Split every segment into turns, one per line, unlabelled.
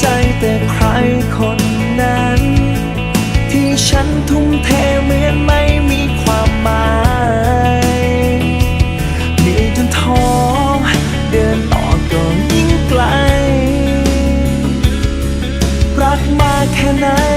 ใจแต่ใครคนนั้น ที่ฉันทุ่มเทเหมือนไม่มีความหมายเหนื่อจนท้อเดินต่อก็ยิ่งไกล รักมาแค่ไหน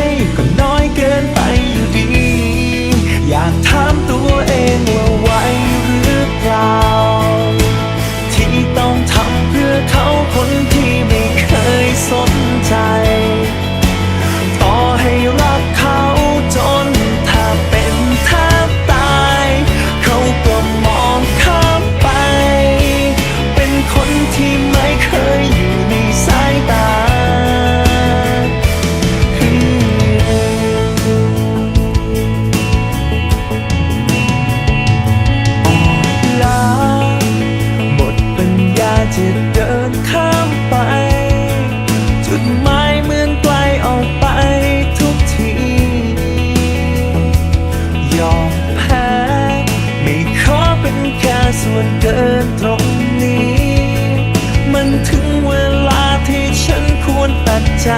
ส่วนเกินตรงนี้ มันถึงเวลาที่ฉันควรตัดใจ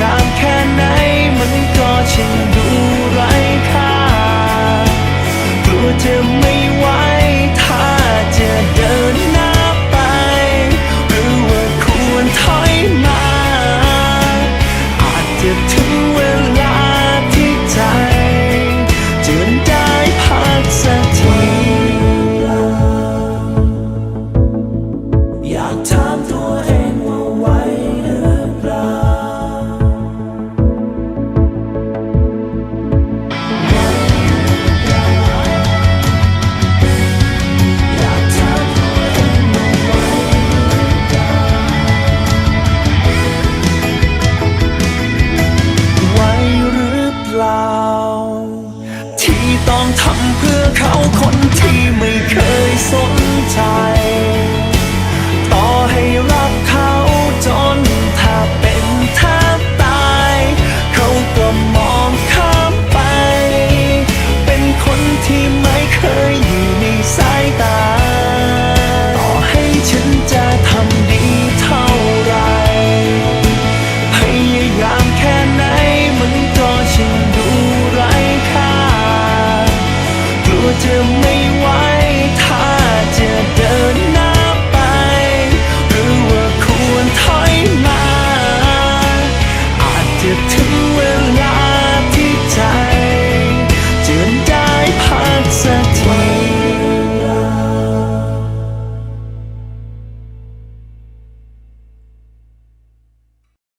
งามแค่ไหนมันก็ช่างดูไร้ค่ากลัวเธอไม่ไหว